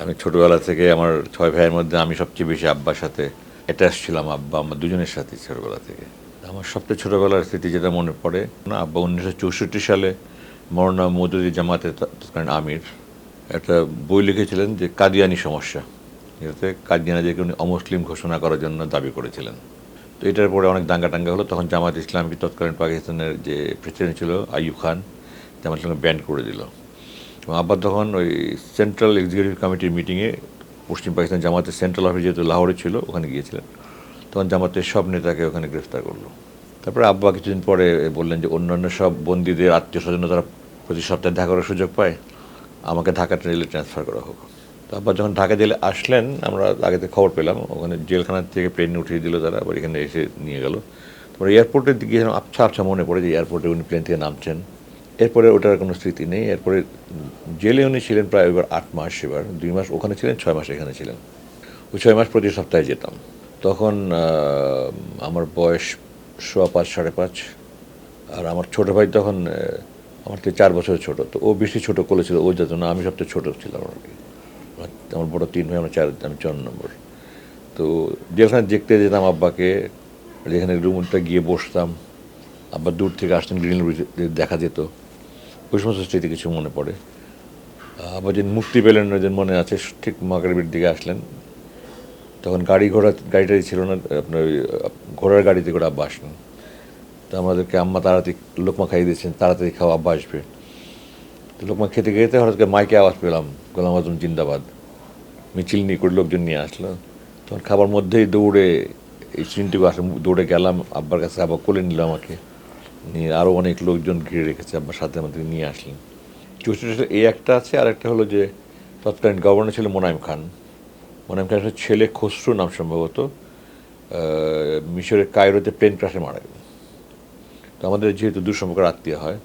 আমি ছোটবেলা থেকে আমার ছয় ভাইয়ের মধ্যে আমি সবচেয়ে বেশি আব্বার সাথে অ্যাটাচ ছিলাম, আব্বা আমার দুজনের সাথে ছোটবেলা থেকে। আমার সবচেয়ে ছোটবেলার স্মৃতি যেটা মনে পড়ে, না, আব্বা উনিশশো চৌষট্টি সালে মরনা মদুদি জামাতে তৎকালীন আমির, একটা বই লিখেছিলেন যে কাদিয়ানি সমস্যা, যেটাতে কাদিয়ানিদেরকে উনি অমুসলিম ঘোষণা করার জন্য দাবি করেছিলেন। তো এটার পরে অনেক দাঙ্গা টাঙ্গা হলো, তখন জামাত ইসলামী তৎকালীন পাকিস্তানের যে প্রেসিডেন্ট ছিল, আইয়ুব খান, জামাত ইসলামকে ব্যান করে দিল। এবং আব্বা তখন ওই সেন্ট্রাল এক্সিকিউটিভ কমিটির মিটিংয়ে পশ্চিম পাকিস্তান জামাতের সেন্ট্রাল অফিস যেহেতু লাহোরে ছিল, ওখানে গিয়েছিলেন। তখন জামাতের সব নেতাকে ওখানে গ্রেফতার করল। তারপরে আব্বা কিছুদিন পরে বললেন যে, অন্যান্য সব বন্দীদের আত্মীয় স্বজন তারা প্রতি সপ্তাহে দেখা করার সুযোগ পায়। আমাকে ঢাকা জেলে ট্রান্সফার করা হোক। তো আব্বা যখন ঢাকা জেলে আসলেন, আমরা আগে থেকে খবর পেলাম, ওখানে জেলখানার থেকে প্লেন উঠিয়ে দিল তারা, আবার এখানে এসে নিয়ে গেল। তারপরে এয়ারপোর্টে যেন আবছা আবছা মনে পড়ে যে এয়ারপোর্টে উনি প্লেন থেকে নামছেন। এরপরে ওটার কোনো স্মৃতি নেই। এরপরে জেলে উনি ছিলেন প্রায় এবার আট মাস এবার, দুই মাস ওখানে ছিলেন, ছয় মাস এখানে ছিলেন। ওই ছয় মাস প্রতি সপ্তাহে যেতাম। তখন আমার বয়স সোয়া পাঁচ, সাড়ে পাঁচ, আর আমার ছোট ভাই তখন আমার থেকে চার বছর ছোট, তো ও বেশি ছোট করেছিল ও যেত না আমি সবচেয়ে ছোট ছিলাম আর কি। আমার- বড় তিন ভাই, আমার চার, আমি চার নম্বর। তো যেখানে দেখতে যেতাম আব্বাকে, যেখানে রুমটা গিয়ে বসতাম, আব্বা দূর থেকে আসতেন গ্রিন দেখা যেত। ওই সমস্ত স্মৃতি কিছু মনে পড়ে। আবার যেদিন মুক্তি পেলেন ওই দিন মনে আছে, ঠিক মাগরীবের দিকে আসলেন। তখন গাড়ি ঘোড়া, গাড়িটাই ছিল না, আপনার ওই ঘোড়ার গাড়িতে করে আব্বা আসলেন। তো আমাদেরকে আম্মা তাড়াতাড়ি লোকমা খাইয়ে দিয়েছেন, তাড়াতাড়ি খাওয়া আব্বা আসবে। তো লোকমা খেতে খেতে হঠাৎ করে মাইকে আওয়াজ পেলাম, গোলাম আজম জিন্দাবাদ। মিছিল নিয়ে করে লোকজন নিয়ে আসলো। তখন খাবার মধ্যেই দৌড়ে এই চিনটুকু আসলে দৌড়ে গেলাম, আব্বার কাছে আবার কোলে নিল আমাকে। নিয়ে আরও অনেক লোকজন ঘিরে রেখেছে আব্বার সাথে আমাদের নিয়ে আসলেন। চৌষট্টি এই একটা আছে আর একটা হলো যে তৎকালীন গভর্নর ছিল মোনায়েম খান। মোনায়েম খানের ছেলে খসরু নাম সম্ভবত মিশরের কায়রোতে প্লেন ক্রাশে মারা গেল তো আমাদের যেহেতু দুঃসম্পর্কের আত্মীয় হয়,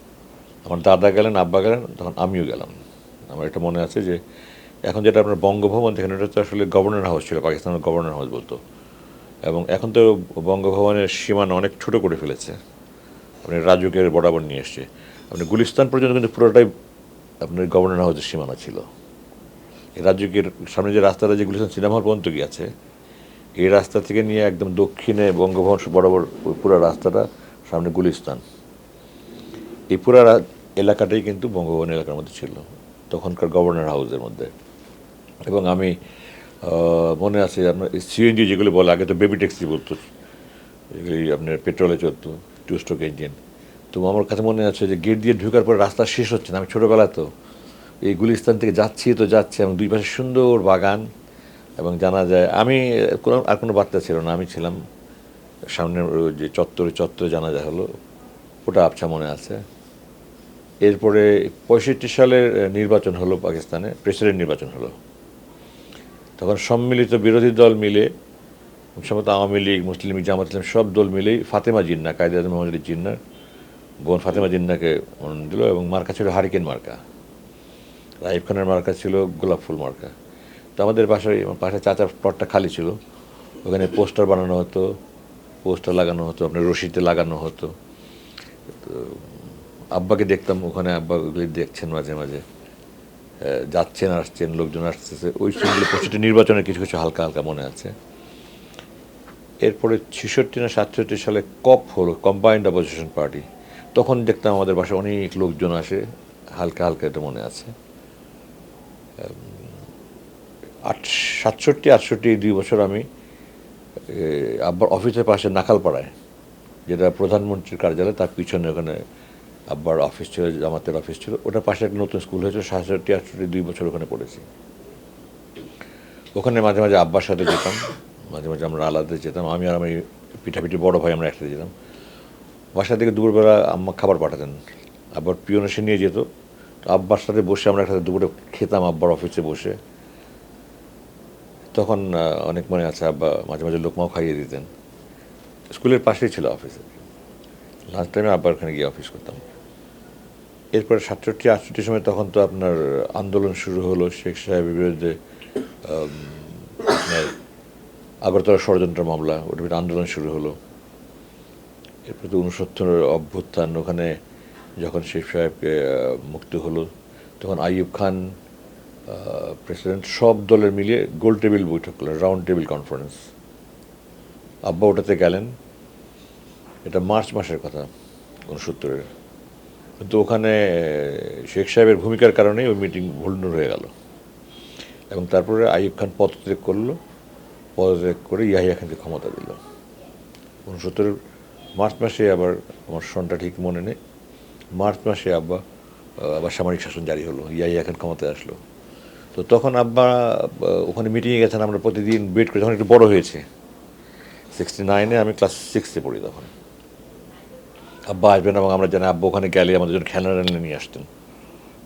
আমার দাদা গেলেন, আব্বা গেলেন, তখন আমিও গেলাম। আমার এটা মনে আছে যে এখন যেটা আপনার বঙ্গভবন, দেখেন ওটা তো আসলে গভর্নর হাউস ছিল, পাকিস্তানের গভর্নর হাউস বলতো। এবং এখন তো বঙ্গভবনের সীমানা অনেক ছোট করে ফেলেছে। আপনি রাজুকের বরাবর নিয়ে এসছে। আপনি গুলিস্তান পর্যন্ত কিন্তু পুরোটাই আপনার গভর্নর হাউসের সীমানা ছিল। এই রাজুকের সামনে যে রাস্তাটা, যে গুলিস্তান সিনেমা হল পর্যন্ত গিয়েছে, এই রাস্তা থেকে নিয়ে একদম দক্ষিণে বঙ্গভবন বরাবর পুরো রাস্তাটা সামনে গুলিস্তান। এই পুরো এলাকাটাই কিন্তু বঙ্গভবন এলাকার মধ্যে ছিল, তখনকার গভর্নর হাউসের মধ্যে। এবং আমি মনে আছে আপনার সিএনজি যেগুলো বলে, আগে তো বেবি ট্যাক্সি বলতো এগুলি আপনার পেট্রোলে চলতো। টু স্ট্রোক ইঞ্জিন তো আমার কাছে মনে আছে যে গেট দিয়ে ঢুকার পর রাস্তা শেষ হচ্ছে না। আমি ছোটোবেলা তো এই গুলিস্তান থেকে যাচ্ছি তো যাচ্ছি। এবং দুই পাশে সুন্দর বাগান এবং জানা যায় আমি, কোনো আর কোনো বার্তা ছিল না। আমি ছিলাম সামনের যে চত্বরে চত্বরে জানা যায় হলো। ওটা আবছা মনে আছে। এরপরে পঁয়ষট্টি সালের নির্বাচন হলো পাকিস্তানে প্রেসিডেন্ট নির্বাচন হলো। তখন সম্মিলিত বিরোধী দল মিলে সম্ভবত আওয়ামী লীগ, মুসলিম জামাত ইসলাম সব দল মিলেই ফাতেমা জিন্না, কায়দে মোহাম্মদ জিন্নার বোন ফাতেমা জিন্নাকে মনোনয়ন দিল এবং মার্কা ছিল হারিকেন মার্কা। রাইফ খানের মার্কা ছিল গোলাপ ফুল মার্কা। তো আমাদের বাসায় পাশে চাচার প্লটটা খালি ছিল। ওখানে পোস্টার বানানো হতো, পোস্টার লাগানো হতো, আপনার রশিতে লাগানো হতো। তো আব্বাকে দেখতাম, ওখানে আব্বা ওগুলি দেখছেন মাঝে মাঝে। যাচ্ছেন, আসছেন, লোকজন আসতেছে। ওই সিনগুলো প্রতিটি নির্বাচনের কিছু কিছু হালকা হালকা মনে আছে। এরপরে ছেষট্টি না সাতষট্টি সালে কপ হলো কম্বাইন্ড অপোজিশন পার্টি তখন দেখতাম আমাদের বাসায় অনেক লোকজন আসে, হালকা হালকা এটা মনে আছে। আট, সাতষট্টি, আটষট্টি দুই বছর আমি আব্বার অফিসের পাশে নাকালপাড়ায় যেটা প্রধানমন্ত্রীর কার্যালয়, তার পিছনে ওখানে আব্বার অফিস ছিল, জামাতের অফিস ছিল। ওটার পাশে একটা নতুন স্কুল হয়েছিল সাতষট্টি, আটষট্টি দুই বছর ওখানে পড়েছি। ওখানে মাঝে মাঝে আব্বার সাথে যেতাম। মাঝে মাঝে আমরা আলাদা যেতাম। আমি আর আমি পিঠাপিঠি বড় ভাই আমরা একসাথে যেতাম। বাসা থেকে দুপুরবেলা আম্মা খাবার পাঠাতেন। আব্বার পিয়ন এসে নিয়ে যেত। আব্বার সাথে বসে আমরা একসাথে দুপুরে খেতাম আব্বার অফিসে বসে। তখন অনেক মনে আছে আব্বা মাঝে মাঝে লোকমাও খাইয়ে দিতেন। স্কুলের পাশেই ছিল অফিসে। লাস্ট টাইমে আব্বার ওখানে গিয়ে অফিস করতাম। এরপরে সাতষট্টি আটষট্টির সময় তখন তো আপনার আন্দোলন শুরু হলো শেখ সাহেবের বিরুদ্ধে আগরতলা ষড়যন্ত্র মামলা, ওটার আন্দোলন শুরু হলো। এরপর তো উনসত্তরের অভ্যুত্থান, ওখানে যখন শেখ সাহেবকে মুক্তি হলো, তখন আইয়ুব খান প্রেসিডেন্ট, সব দলের মিলিয়ে গোল টেবিল বৈঠক করলেন, রাউন্ড টেবিল কনফারেন্স। আব্বা ওটাতে গেলেন। এটা মার্চ মাসের কথা উনসত্তরের কিন্তু ওখানে, শেখ সাহেবের ভূমিকার কারণে ওই মিটিং ভুলনুর হয়ে গেল। এবং তারপরে আইয়ুব খান পদত্যাগ করল। পদত্যাগ করে ইয়াহিয়া খানকে ক্ষমতা দিল। উনসত্তরের মার্চ মাসে আবার আমার সনটা ঠিক মনে নেই। মার্চ মাসে আব্বা, আবার সামরিক শাসন জারি হলো, ইয়াহিয়া খান ক্ষমতায় আসলো। তো তখন আব্বা ওখানে মিটিংয়ে গেছেন, আমরা প্রতিদিন ওয়েট করে যখন একটু বড় হয়েছে। সিক্সটি নাইনে আমি ক্লাস সিক্সে পড়ি তখন। আব্বা আসবেন এবং আমরা জানি আব্বা ওখানে গেলে আমাদের জন্য খেলনা নিয়ে আসতেন।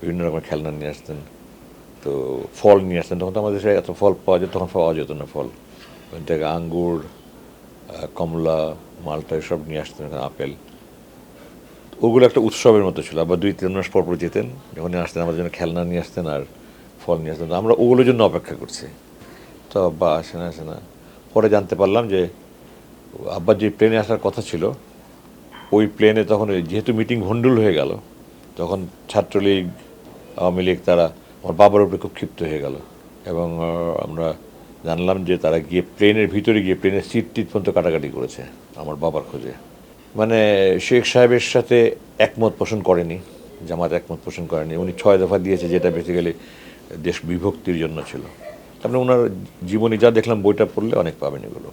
বিভিন্ন রকমের খেলনা নিয়ে আসতেন। তো ফল নিয়ে আসতেন। তখন তো আমাদের এত ফল পাওয়া যেত, তখন পাওয়া যেত না ফল। থেকে আঙ্গুর কমলা, মালটা এসব নিয়ে আসতেন আপেল। ওগুলো একটা উৎসবের মতো ছিল। আবার দুই তিন মাস পর পর যেতেন যখন আসতেন, আমাদের জন্য খেলনা নিয়ে আসতেন আর ফল নিয়ে আসতেন। আমরা ওগুলোর জন্য অপেক্ষা করছি। তো আব্বা আসে না আসে না। পরে জানতে পারলাম যে আব্বার যে প্লেনে আসার কথা ছিল, ওই প্লেনে তখন যেহেতু মিটিং ভণ্ডুল হয়ে গেল, তখন ছাত্রলীগ, আওয়ামী লীগ তারা আমার বাবার উপরে খুব ক্ষিপ্ত হয়ে গেল। এবং আমরা জানলাম যে তারা গিয়ে প্লেনের ভিতরে গিয়ে প্লেনের সিট টিট পর্যন্ত কাটাকাটি করেছে আমার বাবার খোঁজে। মানে শেখ সাহেবের সাথে একমত পোষণ করেনি, জামাত একমত পোষণ করেনি। উনি ছয় দফা দিয়েছে যেটা বেসিক্যালি দেশ বিভক্তির জন্য ছিল। তারপরে ওনার জীবনী যা দেখলাম বইটা পড়লে অনেক পাবেন এগুলো।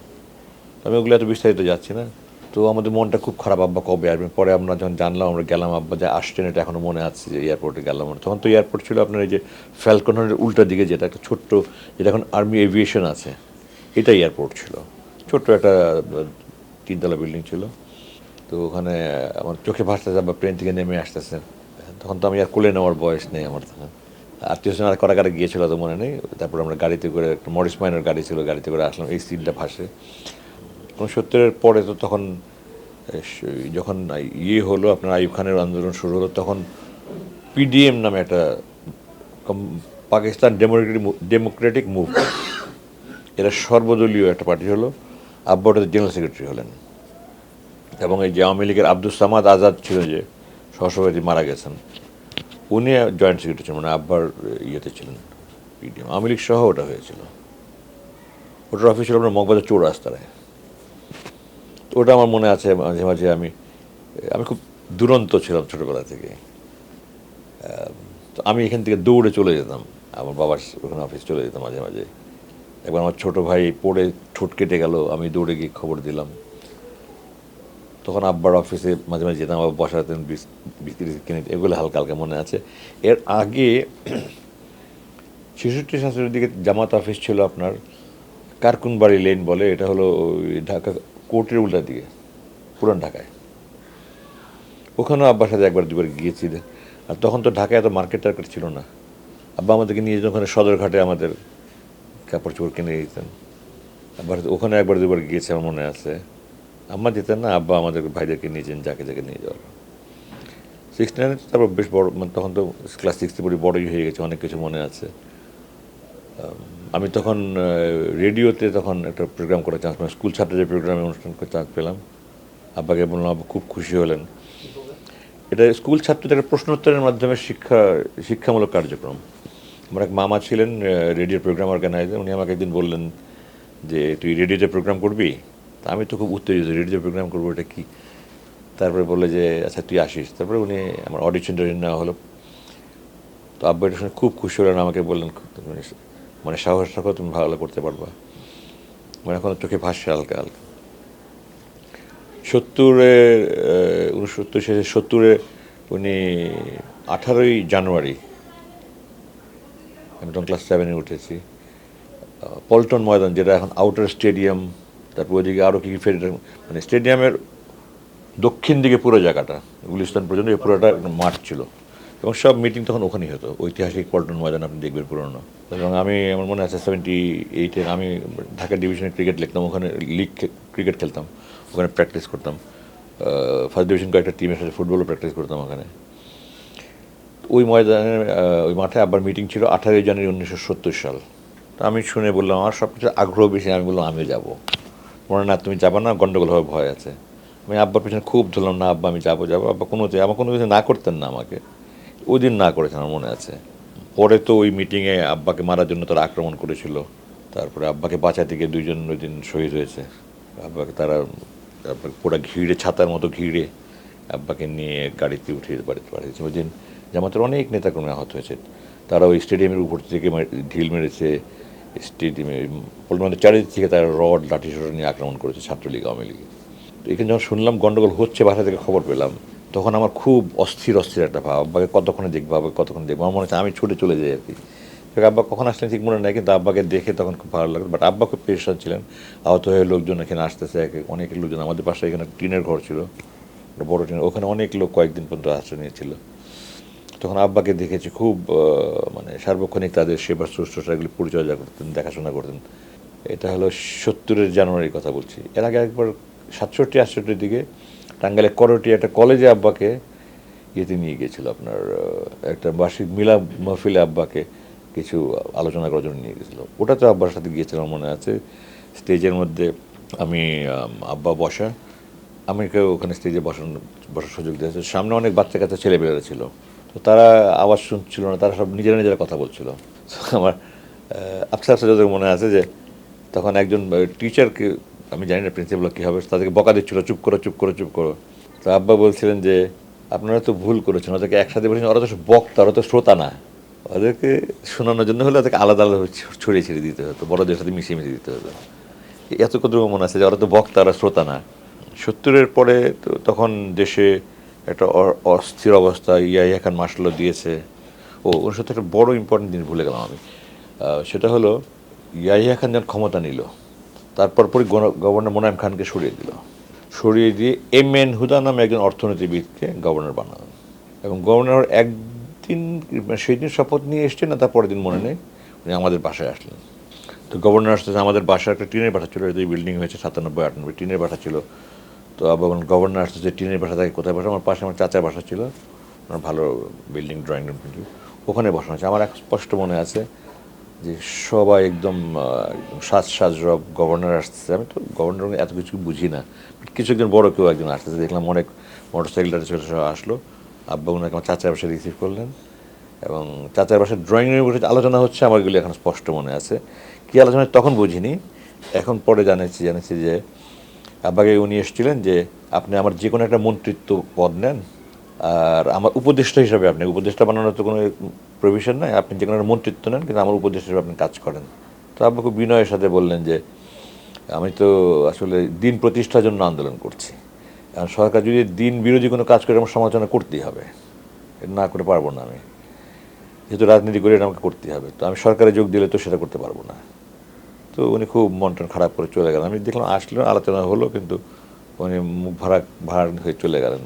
আমি ওগুলো এত বিস্তারিত যাচ্ছি না। তো আমাদের মনটা খুব খারাপ, আব্বা কবে আসবেন পরে আমরা যখন জানলাম, আমরা গেলাম, আব্বা যে আসছেন এটা এখনও মনে আছে যে এয়ারপোর্টে গেলাম তখন তো এয়ারপোর্ট ছিল আপনার এই যে ফ্যালকনের উল্টা দিকে যেটা, একটা ছোট্ট, যেটা এখন আর্মি এভিয়েশন আছে এটা এয়ারপোর্ট ছিল। ছোট্ট একটা তিনতলা বিল্ডিং ছিল। তো ওখানে আমার চোখে ভাসতেছে আবার প্লেন থেকে নেমে আসতেছে। তখন তো আমি আর কোলে নেওয়ার বয়স নেই আমার। তখন আত্মীয় স্বজন আর করাকারে গিয়েছিল তো মনে নেই। তারপর আমরা গাড়িতে করে, একটা মরিস মাইনের গাড়ি ছিল, গাড়িতে করে আসলাম, এই সিনটা ভাসে। উনসত্তরের পরে তো তখন যখন ইয়ে হলো, আপনার আইয়ুব খানের আন্দোলন শুরু হলো, তখন পিডিএম নামে একটা পাকিস্তান ডেমোক্রেটিক ডেমোক্রেটিক মুভ, এরা সর্বদলীয় একটা পার্টি হলো আব্বা ওটাতে জেনারেল সেক্রেটারি হলেন। এবং এই যে আওয়ামী লীগের আব্দুল সামাদ আজাদ ছিল যে সহসভাপতি মারা গেছেন, উনি জয়েন্ট সেক্রেটারি ছিলেন মানে আব্বার ইয়েতে ছিলেন পিডিএম আওয়ামী লীগ সহ ওটা হয়েছিল। ওটার অফিস ছিল আপনার মগবাজার চৌরাস্তায়। ওটা আমার মনে আছে মাঝে মাঝে আমি আমি খুব দুরন্ত ছিলাম ছোটোবেলা থেকে। তো আমি এখান থেকে দৌড়ে চলে যেতাম। আমার বাবার ওখানে অফিস চলে যেতাম মাঝে মাঝে। একবার আমার ছোটো ভাই পড়ে ঠোঁট কেটে গেল, আমি দৌড়ে গিয়ে খবর দিলাম। তখন আব্বার অফিসে মাঝে মাঝে যেতাম আবার বসাতেন বিক্রি কিনে এগুলো হালকা হালকা মনে আছে। এর আগে ছেষট্টি শাশুড়ির দিকে জামাত অফিস ছিল আপনার কারকুনবাড়ি লেন বলে, এটা হলো ঢাকা কোর্টের উল্টা দিকে, পুরান ঢাকায়। ওখানেও আব্বার সাথে একবার, দুবার গিয়েছি আর তখন তো ঢাকায় এত মার্কেট টার্কেট ছিল না। আব্বা আমাদেরকে নিয়ে যেতেন ওখানে সদরঘাটে আমাদের কাপড় চোপড় কিনে দিতেন। আব্বার ওখানে একবার, দুবার গিয়েছে আমার মনে আছে। আম্মা যেতেন না, আব্বা আমাদের ভাইদেরকে নিয়েছেন যাকে যাকে নিয়ে যাওয়ার। সিক্সটি নাইনে তারপর বেশ বড় মানে তখন তো ক্লাস সিক্সটি পড়ি বড়ই হয়ে গেছে, অনেক কিছু মনে আছে। আম, তখন রেডিওতে তখন একটা প্রোগ্রাম করার চান্স পেলাম স্কুল ছাত্রদের প্রোগ্রামে অনুষ্ঠান করার চান্স পেলাম। আব্বাকে বললাম আব্বা খুব খুশি হলেন। এটা স্কুল ছাত্রদের একটা প্রশ্নোত্তরের মাধ্যমে শিক্ষা শিক্ষামূলক কার্যক্রম। আমার এক মামা ছিলেন রেডিও প্রোগ্রাম অর্গানাইজার উনি আমাকে একদিন বললেন যে তুই রেডিওতে প্রোগ্রাম করবি? তা আমি তো খুব উত্তেজিত রেডিও প্রোগ্রাম করব এটা কী? তারপরে বললে যে আচ্ছা তুই আসিস। তারপরে উনি আমার অডিশন নেওয়া হলো। তো আব্বা এটা শুনে খুব খুশি হলেন আমাকে বললেন তুমি মানে সাহস রাখো, তুমি ভালো করতে পারবা। মানে এখন চোখে ভাসছে হালকা হালকা। সত্তরে উনসত্তর শেষে সত্তরে উনি আঠারোই জানুয়ারি, আমি তখন ক্লাস সেভেনে উঠেছি। পল্টন ময়দান, যেটা এখন আউটার স্টেডিয়াম তারপর ওইদিকে আরও কী কী ফের মানে স্টেডিয়ামের দক্ষিণ দিকে পুরো জায়গাটা, গুলিস্তান পর্যন্ত, এই পুরোটা মাঠ ছিল। এবং সব মিটিং তখন ওখানেই হতো। ঐতিহাসিক পল্টন ময়দান আপনি দেখবেন পুরনো। এবং আমি, আমার মনে আছে সেভেন্টি এইটে আমি ঢাকা ডিভিশনে ক্রিকেট লিখতাম। ওখানে লিগ ক্রিকেট খেলতাম। ওখানে প্র্যাকটিস করতাম। ফার্স্ট ডিভিশন কয়েকটা টিমের সাথে ফুটবলও প্র্যাকটিস করতাম ওখানে। ওই ময়দানে ওই মাঠে আবার মিটিং ছিল আঠারোই জানুয়ারি উনিশশো সত্তর সাল। তো আমি শুনে বললাম, আমার সব কিছু আগ্রহ বেশি, আমি বললাম আমিও যাব। মনে না, তুমি যাবা না, গন্ডগোল হওয়ার ভয় আছে। আমি আব্বার পিছনে খুব ধরলাম, না, আব্বা, আমি যাব যাব। আব্বা কোনো আমার কোনো কিছু না করতেন না আমাকে। ওই দিন না করেছেন আমার মনে আছে। পরে তো ওই মিটিংয়ে আব্বাকে মারার জন্য তারা আক্রমণ করেছিল। তারপরে আব্বাকে বাঁচাতে গিয়ে দুইজন ওই দিন শহীদ হয়েছে। আব্বাকে তারা তারপরে পুরো ঘিরে, ছাতার মতো ঘিরে আব্বাকে নিয়ে গাড়িতে উঠিয়ে বাড়িতে পাঠিয়েছে। ওই দিন জামাতের অনেক নেতাকর্মী আহত হয়েছে। তারা ওই স্টেডিয়ামের উপর থেকে ঢিল মেরেছে। স্টেডিয়ামে পল্লমাদের চারিদিক থেকে তারা রড, লাঠি নিয়ে আক্রমণ করেছে ছাত্রলীগ, আওয়ামী লীগ। তো এখানে যখন শুনলাম গন্ডগোল হচ্ছে, বাসা থেকে খবর পেলাম তখন আমার খুব অস্থির অস্থির একটা ভাব। আব্বাকে কতক্ষণে দেখব, আব্বাকে কতক্ষণ দেখব? আমার মনে হচ্ছে আমি ছুটে চলে যাই আর কি। আব্বা কখন আসলেন ঠিক মনে নেই, কিন্তু আব্বাকে দেখে তখন খুব ভালো লাগল। বাট আব্বা খুব পেরেশান ছিলেন। আহত হয়ে লোকজন এখানে আসতেছে অনেক লোকজন। আমাদের পাশে এখানে টিনের ঘর ছিল। বড় টিনের ওখানে অনেক লোক কয়েকদিন পর্যন্ত আশ্রয় নিয়েছিল। তখন আব্বাকে দেখেছি খুব মানে সার্বক্ষণিক তাদের সেবা শুশ্রূষাগুলি পরিচর্যা করতেন, দেখাশোনা করতেন। এটা হলো সত্তরের জানুয়ারির কথা বলছি। এর আগে একবার সাতষট্টি, আটষট্টির দিকে টাঙ্গাইলের করটি একটা কলেজে আব্বাকে ইয়েতে নিয়ে গিয়েছিল, আপনার একটা বার্ষিক মিলা মহফিলে আব্বাকে কিছু আলোচনা করার জন্য নিয়ে গেছিল ওটা তো আব্বার সাথে গিয়েছিলাম, মনে আছে? স্টেজের মধ্যে আমি আব্বা বসা আমাকে ওখানে স্টেজে বসানো, বসার সুযোগ দিয়েছে সামনে অনেক বাচ্চা কাচ্চা ছেলেমেয়েরা ছিল। তো তারা আওয়াজ শুনছিল না, তারা সব নিজেরা নিজেরা কথা বলছিল। আমার আফসা যত মনে আছে যে, তখন একজন টিচারকে আমি জানি না প্রিন্সিপাল কী হবে, তাদেরকে বকা দিচ্ছিল, চুপ করো চুপ করো চুপ করো। তো আব্বা বলছিলেন যে, আপনারা তো ভুল করেছেন, ওদেরকে একসাথে বলেছেন, ওরা তো বক্তা, ওরা তো শ্রোতা না। ওদেরকে শোনানোর জন্য হলে ওদেরকে আলাদা আলাদা ছড়িয়ে ছিঁড়ে দিতে হতো, বড়দের সাথে মিশিয়ে মিশিয়ে দিতে হতো। এত কত মনে আছে যে, ওরা তো বক্তা, ওরা শ্রোতা না। সত্তরের পরে তো তখন দেশে একটা অস্থির অবস্থা ইয়াইয়া খান মার্শাল দিয়েছে। ও, ওর সাথে একটা বড় ইম্পর্টেন্ট জিনিস ভুলে গেলাম আমি। সেটা হলো ইয়াইয়া খান যখন ক্ষমতা নিল তারপর গণ- গভর্নর মোনায়েম খানকে সরিয়ে দিল। সরিয়ে দিয়ে এম এন হুদা নামে একজন অর্থনীতিবিদকে গভর্নর বানালেন। এবং গভর্নর একদিন মানে সেই দিন শপথ নিয়ে এসছেন না, তার পরের দিন মনে নেই, উনি আমাদের বাসায় আসলেন। তো গভর্নর আসতেছে আমাদের বাসায় একটা টিনের বাসা ছিল, এই বিল্ডিং হয়েছে সাতানব্বই, আটানব্বই, টিনের বাসা ছিল। তো আবার গভর্নর আসতেছে টিনের বাসা থাকে কোথায় বসা? আমার পাশে আমার চাচার বাসা ছিল ভালো বিল্ডিং ড্রয়িং রুম ওখানে বসানো আছে আমার এক স্পষ্ট মনে আছে যে সবাই একদম সাজ সাজ রব গভর্নর আসতেছে। আমি তো গভর্নর এত কিছু বুঝি না কিছু একজন বড় কেউ একজন আসতেছে। দেখলাম অনেক মোটর সাইকেলটা চলে সব আসলো। আব্বা ওনাকে আমার চাচার বাসায় রিসিভ করলেন এবং চাচার বাসায় ড্রয়িং রুমে বসে আলোচনা হচ্ছে আমার এগুলি এখন স্পষ্ট মনে আছে। কী আলোচনা তখন বুঝিনি। এখন পরে জানেছি জানেছি যে আব্বাকে উনি এসেছিলেন যে আপনি আমার যে কোনো একটা মন্ত্রিত্ব পদ নেন আর আমার উপদেষ্টা হিসাবে আপনি, উপদেষ্টা বানানোর তো কোনো প্রভিশন নাই, আপনি যে কোনো মন্ত্রিত্ব নেন, কিন্তু আমার উপদেষ্টা হিসাবে আপনি কাজ করেন। তো আপনি খুব বিনয়ের সাথে বললেন যে, আমি তো আসলে দিন প্রতিষ্ঠার জন্য আন্দোলন করছি। কারণ সরকার যদি দিন বিরোধী কোনো কাজ করে, আমার সমালোচনা করতেই হবে। না করে পারব না আমি। যেহেতু রাজনীতি করে আমাকে করতেই হবে। তো আমি সরকারে যোগ দিলে তো সেটা করতে পারব না। তো উনি খুব মন টন খারাপ করে চলে গেলেন। আমি দেখলাম আসলেন আলোচনা হলো, কিন্তু উনি মুখ ভাড়া ভাড়া হয়ে চলে গেলেন।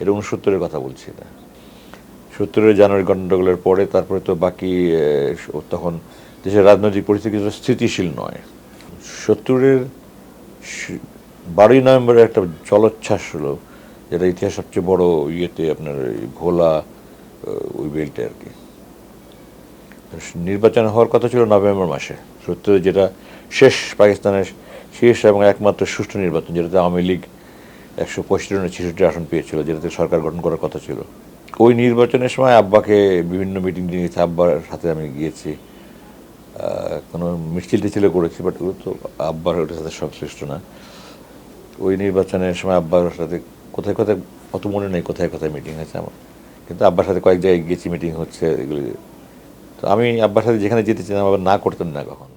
এটা উনসত্তরের কথা বলছি না সত্তরের জানুয়ারি গণ্ডগোলের পরে তারপরে তো বাকি তখন দেশের রাজনৈতিক পরিস্থিতি কিছুটা স্থিতিশীল নয়। সত্তরের বারোই নভেম্বরে একটা জলোচ্ছ্বাস হলো, যেটা ইতিহাস সবচেয়ে বড় ইয়েতে আপনার ভোলা ওই বেল্টে আর কি। নির্বাচন হওয়ার কথা ছিল নভেম্বর মাসে। সত্তরে যেটা শেষ পাকিস্তানের শেষ এবং একমাত্র সুষ্ঠু নির্বাচন, যেটাতে আওয়ামী লীগ একশো পঁয়ষট্টি ছেষট্টি আসন পেয়েছিল, যেটাতে সরকার গঠন করার কথা ছিল। ওই নির্বাচনের সময় আব্বাকে বিভিন্ন মিটিং নিয়েছে আব্বার সাথে আমি গিয়েছি। কোনো মিছিল টিছিলে করেছি বাট ওগুলো তো আব্বার ওটার সাথে সংশ্লিষ্ট না। ওই নির্বাচনের সময় আব্বার সাথে কোথায় কোথায়, অত মনে নেই কোথায় কোথায় মিটিং হয়েছে আমার। কিন্তু আব্বার সাথে কয়েক জায়গায় গিয়েছি, মিটিং হচ্ছে, এগুলি। তো আমি আব্বার সাথে যেখানে যেতে চাই আবার না করতেন না কখন।